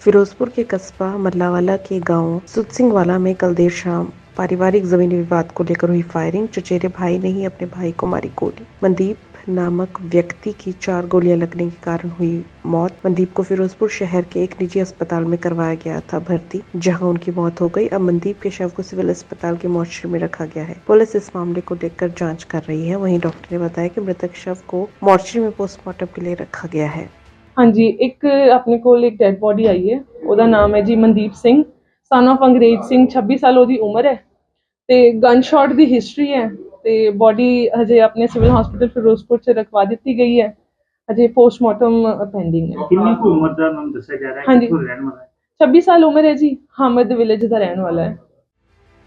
फिरोजपुर के कस्बा मल्लावाला के गाँव सुत वाला में कल देर शाम पारिवारिक जमीनी विवाद को लेकर हुई फायरिंग, चचेरे भाई ने ही अपने भाई को मारी गोली। मनदीप नामक व्यक्ति की चार गोलियाँ लगने के कारण हुई मौत। मनदीप को फिरोजपुर शहर के एक निजी अस्पताल में करवाया गया था भर्ती, जहाँ उनकी मौत हो गई। अब मनदीप के शव को सिविल अस्पताल के मोर्चरी में रखा गया है। पुलिस इस मामले को लेकर जाँच कर रही है। वहीं डॉक्टर ने बताया कि मृतक शव को मोर्चरी में पोस्टमार्टम के लिए रखा गया है। ਹਾਂਜੀ ਇੱਕ ਆਪਣੇ ਕੋਲ ਇੱਕ ਡੈੱਡ ਬੋਡੀ ਆਈ ਹੈ ਉਹਦਾ ਨਾਮ ਹੈ ਜੀ ਮਨਦੀਪ ਸਿੰਘ ਸਨ of ਅੰਗਰੇਜ਼ ਸਿੰਘ 26 ਸਾਲ ਉਹਦੀ ਉਮਰ ਹੈ ਤੇ ਗਨ ਸ਼ਾਟ ਦੀ ਹਿਸਟਰੀ ਹੈ ਤੇ ਬੋਡੀ ਹਜੇ ਆਪਣੇ ਸਿਵਲ ਹਸਪੀਟਲ ਫਿਰੋਜ਼ਪੁਰ ਚ ਰਖਵਾ ਦਿੱਤੀ ਗਈ ਹੈ ਹਜੇ ਪੋਸਟਮਾਰਟਮ ਪੈਂਡਿੰਗ ਹੈ ਕਿੰਨੀ ਕੁ ਉਮਰ ਦਾ ਨਾਮ ਦੱਸਿਆ ਜਾ ਰਿਹਾ ਹੈ ਹਾਂਜੀ। ਕਿੱਥੋਂ ਰਹਿਣ ਵਾਲਾ ਹੈ 26 ਸਾਲ ਉਮਰ ਹੈ ਜੀ ਹਾਮਦ ਵਿਲੇਜ ਦਾ ਰਹਿਣ ਵਾਲਾ ਹੈ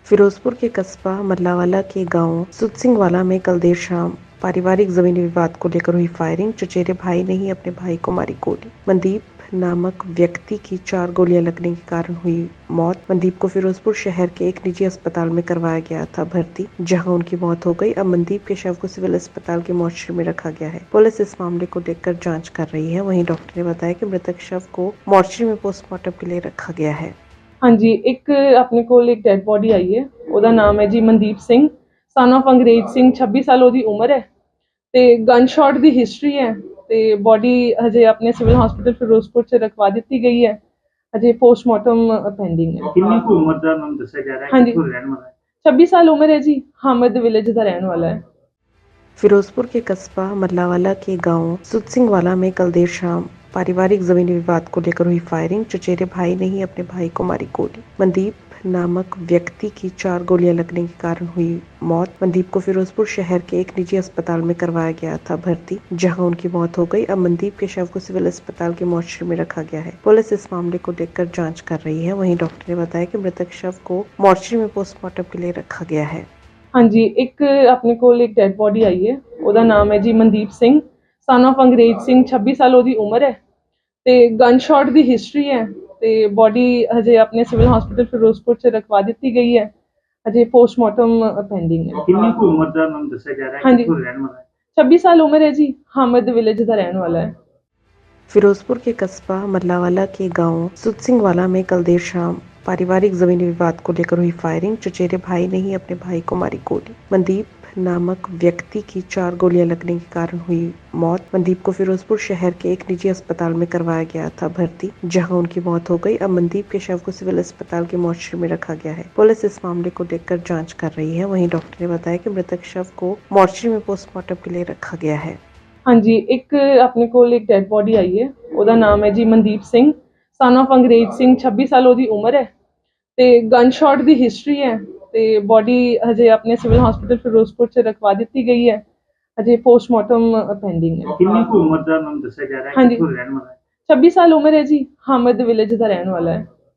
फिरोजपुर के कस्बा मल्लावाला के गांव सुत सिंह वाला में कल देर शाम पारिवारिक जमीनी विवाद को लेकर हुई फायरिंग चचेरे भाई ने ही अपने भाई को मारी गोली मनदीप नामक व्यक्ति की चार गोलियां लगने के कारण हुई मौत मनदीप को फिरोजपुर शहर के एक निजी अस्पताल में करवाया गया था भर्ती जहां उनकी मौत हो गई अब मनदीप के शव को सिविल अस्पताल के मोर्चरी में रखा गया है पुलिस इस मामले को लेकर जांच कर रही है वहीं डॉक्टर ने बताया कि मृतक शव को मोर्चरी में पोस्टमार्टम के लिए रखा गया है ਹਾਂਜੀ ਇੱਕ ਆਪਣੇ ਕੋਲ ਇੱਕ ਡੈੱਡ ਬੋਡੀ ਆਈ ਹੈ ਉਹਦਾ ਨਾਮ ਹੈ ਜੀ ਮਨਦੀਪ ਸਿੰਘ ਸਨ of ਅੰਗਰੇਜ਼ ਸਿੰਘ 26 ਸਾਲ ਉਹਦੀ ਉਮਰ ਹੈ ਤੇ ਗਨ ਸ਼ਾਟ ਦੀ ਹਿਸਟਰੀ ਹੈ ਤੇ ਬੋਡੀ ਹਜੇ ਆਪਣੇ ਸਿਵਲ ਹਸਪੀਟਲ ਫਿਰੋਜ਼ਪੁਰ ਚ ਰਖਵਾ ਦਿੱਤੀ ਗਈ ਹੈ ਹਜੇ ਪੋਸਟਮਾਰਟਮ ਪੈਂਡਿੰਗ ਹੈ ਕਿੰਨੀ ਕੁ ਉਮਰ ਦਾ ਨਾਮ ਦੱਸਿਆ ਜਾ ਰਿਹਾ ਹੈ ਹਾਂਜੀ। ਕਿੱਥੋਂ ਰਹਿਣ ਵਾਲਾ ਹੈ 26 ਸਾਲ ਉਮਰ ਹੈ ਜੀ ਹਾਮਦ ਵਿਲੇਜ ਦਾ ਰਹਿਣ ਵਾਲਾ ਹੈ फिरोजपुर के कस्बा मल्लावाला के गांव सुत सिंह वाला में कल देर शाम पारिवारिक जमीनी विवाद को लेकर हुई फायरिंग चचेरे भाई ने ही अपने भाई को मारी गोली मनदीप नामक व्यक्ति की चार गोलियां लगने के कारण हुई मौत मनदीप को फिरोजपुर शहर के एक निजी अस्पताल में करवाया गया था भर्ती जहां उनकी मौत हो गई अब मनदीप के शव को सिविल अस्पताल के मोर्चरी में रखा गया है पुलिस इस मामले को लेकर जांच कर रही है वहीं डॉक्टर ने बताया कि मृतक शव को मोर्चरी में पोस्टमार्टम के लिए रखा गया है ਹਾਂਜੀ ਇੱਕ ਆਪਣੇ ਕੋਲ ਇੱਕ ਡੈੱਡ ਬੋਡੀ ਆਈ ਹੈ ਉਹਦਾ ਨਾਮ ਹੈ ਜੀ ਮਨਦੀਪ ਸਿੰਘ ਸਨ of ਅੰਗਰੇਜ਼ ਸਿੰਘ 26 ਸਾਲ ਉਹਦੀ ਉਮਰ ਹੈ ਤੇ ਗਨ ਸ਼ਾਟ ਦੀ ਹਿਸਟਰੀ ਹੈ ਤੇ ਬੋਡੀ ਹਜੇ ਆਪਣੇ ਸਿਵਲ ਹਸਪੀਟਲ ਫਿਰੋਜ਼ਪੁਰ ਚ ਰਖਵਾ ਦਿੱਤੀ ਗਈ ਹੈ ਹਜੇ ਪੋਸਟਮਾਰਟਮ ਪੈਂਡਿੰਗ ਹੈ ਕਿੰਨੀ ਕੁ ਉਮਰ ਦਾ ਨਾਮ ਦੱਸਿਆ ਜਾ ਰਿਹਾ ਹੈ ਹਾਂਜੀ। ਕਿੱਥੋਂ ਰਹਿਣ ਵਾਲਾ ਹੈ 26 ਸਾਲ ਉਮਰ ਹੈ ਜੀ ਹਾਮਦ ਵਿਲੇਜ ਦਾ ਰਹਿਣ ਵਾਲਾ ਹੈ फिरोजपुर के कस्बा मल्लावाला के गांव सुत सिंह वाला में कल देर शाम पारिवारिक जमीनी विवाद को लेकर हुई फायरिंग चचेरे भाई ने ही अपने भाई को मारी गोली मनदीप नामक व्यक्ति की चार गोलियां लगने के कारण हुई मौत मनदीप को फिरोजपुर शहर के एक निजी अस्पताल में करवाया गया था भर्ती जहां उनकी मौत हो गई अब मनदीप के शव को सिविल अस्पताल के मोर्चरी में रखा गया है पुलिस इस मामले को लेकर जांच कर रही है वहीं डॉक्टर ने बताया कि मृतक शव को मोर्चरी में पोस्टमार्टम के लिए रखा गया है ਹਾਂਜੀ ਇੱਕ ਆਪਣੇ ਕੋਲ ਇੱਕ ਡੈੱਡ ਬੋਡੀ ਆਈ ਹੈ ਉਹਦਾ ਨਾਮ ਹੈ ਜੀ ਮਨਦੀਪ ਸਿੰਘ ਸਨ of ਅੰਗਰੇਜ਼ ਸਿੰਘ 26 ਸਾਲ ਉਹਦੀ ਉਮਰ ਹੈ ਤੇ ਗਨ ਸ਼ਾਟ ਦੀ ਹਿਸਟਰੀ ਹੈ ਤੇ ਬੋਡੀ ਹਜੇ ਆਪਣੇ ਸਿਵਲ ਹਸਪੀਟਲ ਫਿਰੋਜ਼ਪੁਰ ਚ ਰਖਵਾ ਦਿੱਤੀ ਗਈ ਹੈ। ਹਜੇ ਪੋਸਟਮਾਰਟਮ ਪੈਂਡਿੰਗ ਹੈ। ਕਿੰਨੀ ਕੁ ਉਮਰ ਦਾ ਨਾਮ ਦੱਸਿਆ ਜਾ ਰਿਹਾ ਹੈ? ਹਾਂਜੀ। ਕਿੱਥੋਂ ਰਹਿਣ ਵਾਲਾ ਹੈ? 26 ਸਾਲ ਉਮਰ ਹੈ ਜੀ। ਹਾਮਦ ਵਿਲੇਜ ਦਾ ਰਹਿਣ ਵਾਲਾ ਹੈ।